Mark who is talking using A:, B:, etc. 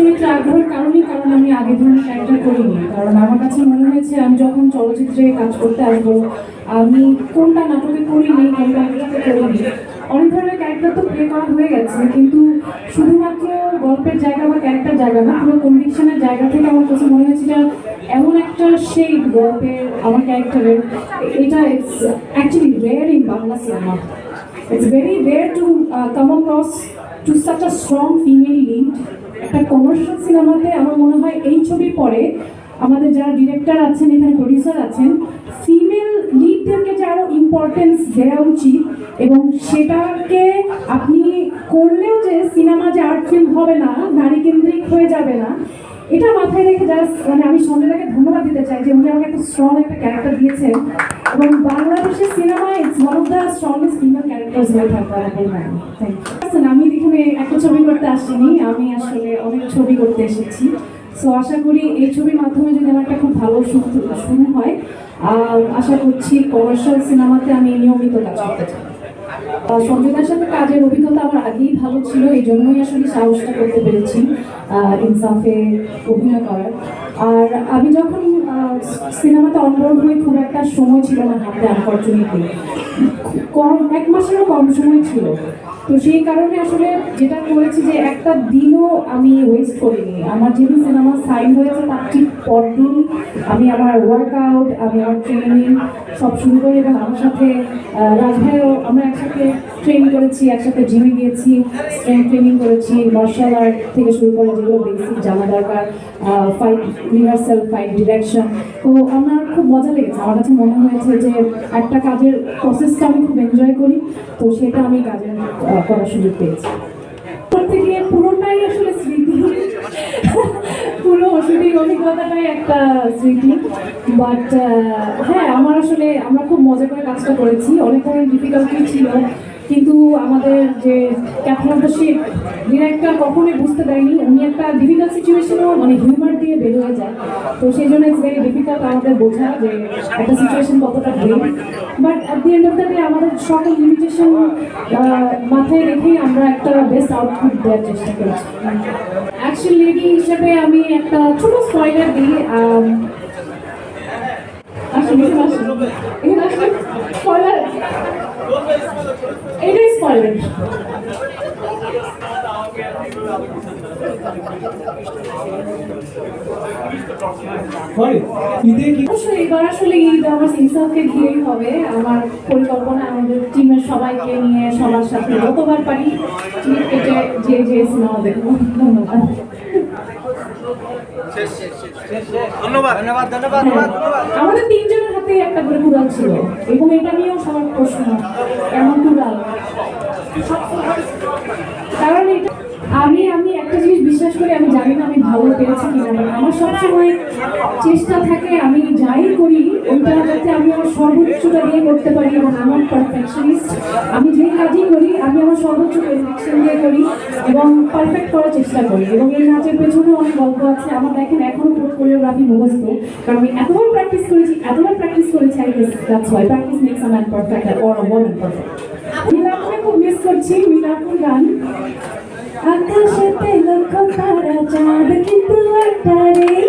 A: চরিত্রে আগ্রহের কারণেই কারণ আমি আগে ধরনের ক্যারেক্টার করিনি। কারণ আমার কাছে মনে হয়েছে আমি যখন চলচ্চিত্রে কাজ করতে আসব আমি কোনটা নাটকে করিনি কোনটা নাটকে করিনি। অনেক ধরনের ক্যারেক্টার তো প্লে করা হয়ে গেছে কিন্তু শুধুমাত্র গল্পের জায়গা বা ক্যারেক্টার জায়গা না পুরো কনভিকশনের জায়গা থেকে আমার কাছে মনে হয়েছে যে এমন একটা সেই গল্পের আমার ক্যারেক্টারের এটা actually rare in Bangla cinema it's very rare to uh, come to a strong female lead. একটা কমার্শিয়াল সিনেমাতে আমার মনে হয় এই ছবির পরে আমাদের যারা ডিরেক্টর আছেন, এখানে প্রডিউসার আছেন ফিমেল লিডদেরকে যে আরও ইম্পর্টেন্স দেওয়া উচিত এবং সেটাকে আপনি করলেও যে সিনেমা যে আর্ট ফিল্ম হবে না নারী কেন্দ্রিক হয়ে যাবে না, এটা মাথায় রেখে জাস্ট মানে আমি সঞ্জয়দাকে ধন্যবাদ দিতে চাই যে উনি আমাকে একটা স্ট্রং একটা ক্যারেক্টার দিয়েছেন এবং বাংলাদেশের cinema it's one of the strongest female characters হয়ে থাকবে থ্যাংক আমি এখানে একটা আসিনি, আমি আসলে অনেক ছবি করতে এসেছি। সো আশা করি এই ছবির মাধ্যমে যদি আমার একটা খুব ভালো শুরু হয় আশা করছি কমার্শিয়াল সিনেমাতে আমি নিয়মিত কাজ করতে চাই। সঞ্জয়দার সাথে কাজের অভিজ্ঞতা আমার আগেই ভালো ছিল, এই জন্যই আসলে সাহসটা করতে পেরেছি ইনসাফে অভিনয় করার। আর আমি যখন সিনেমাতে অনবোর্ড হয়ে খুব একটা সময় ছিল না হাতে আনফর্চুনেটলি কম, এক মাসেরও কম সময় ছিল। তো সেই কারণে আসলে যেটা করেছি যে একটা দিনও আমি ওয়েস্ট করিনি। আমার যেদিন সিনেমা সাইন হয়েছে তার ঠিক পরদিন আমি আমার ওয়ার্কআউট আমি আমার ট্রেনিং সব শুরু করি এবং আমার সাথে আহ, রাজ ভাইও আমরা একসাথে ট্রেন করেছি একসাথে জিমে গিয়েছি স্ট্রেংথ ট্রেনিং করেছি মার্শাল আর্ট থেকে শুরু করে যেগুলো বেসিক জানা দরকার ফাইট রিহার্সাল ফাইট ডিরেকশন তো আমার খুব মজা লেগেছে। আমার কাছে মনে হয়েছে যে একটা কাজের প্রসেসটা আমি খুব এনজয় করি তো সেটা আমি কাজের করার সুযোগ পেয়েছি। থেকে পুরোটাই আসলে স্মৃতি। পুরো শুটিং অভিজ্ঞতাটাই একটা স্মৃতি। বাট হ্যাঁ আমার আসলে আমরা খুব মজা করে কাজটা করেছি। অনেক ধরনের ডিফিকাল্টি ছিল। কিন্তু আমাদের যে ক্যাপ্টেন অফ ডিরেক্টর কখনোই বুঝতে দেয়নি। উনি একটা ডিফিকাল্ট সিচুয়েশনও মানে হিউমার দিয়ে বের হয়ে যায়। তো সেই জন্য ইটস ভেরি ডিফিকাল্ট আমাদের বোঝা যে একটা সিচুয়েশন কতটা great but at the end of the day আমাদের সকল লিমিটেশন মাথায় রেখেই আমরা একটা বেস্ট আউটপুট দেওয়ার চেষ্টা করেছি। অ্যাকশন লেডি হিসেবে আমি একটা ছোট স্পয়লার দিই আম, আসুন এখানে আসুন এখানে আসুন স্পয়লার এটাই স্পয়লার এবার আসলে ঈদ আমার ইনসাফকে ঘিরেই হবে। আমার পরিকল্পনা, আমাদের টিমের সবাইকে নিয়ে সবার সাথে যতবার পারি যে যে সিনেমা দেখব ধন্যবাদ।
B: ধন্যবাদ। ধন্যবাদ ধন্যবাদ
A: আমাদের তিনজনের হাতে একটা করে কুড়াল ছিল। এবং এটা নিয়েও সবার প্রশ্ন এমন কুড়াল কারণ এটা আমি আমি একটা জিনিস বিশ্বাস করি, আমি জানি না আমি ভালো পেরেছি কিনা আমার সবসময় চেষ্টা থাকে, আমি যাই করি, ওইটা যাতে আমি আমার সর্বোচ্চটা দিয়ে করতে পারি এবং আমার পারফেকশনিস্ট আমি যেই কাজই করি, আমি আমার সর্বোচ্চ পারফেকশন দিয়ে করি এবং পারফেক্ট করার চেষ্টা করি। এবং এই নাচের পেছনে অনেক গল্প আছে। আমার দেখেন এখনও পুরো কোরিওগ্রাফি মুখস্থ। কারণ আমি এতবার প্র্যাকটিস করেছি, এতবার প্র্যাকটিস করেছি I guess that's why practice makes a man perfect or a perfect মিলাপুরে খুব মিস করছি, মিলাপুর গান। আকাশেতে লক্ষ তারা চাঁদ কিন্তু একটা রে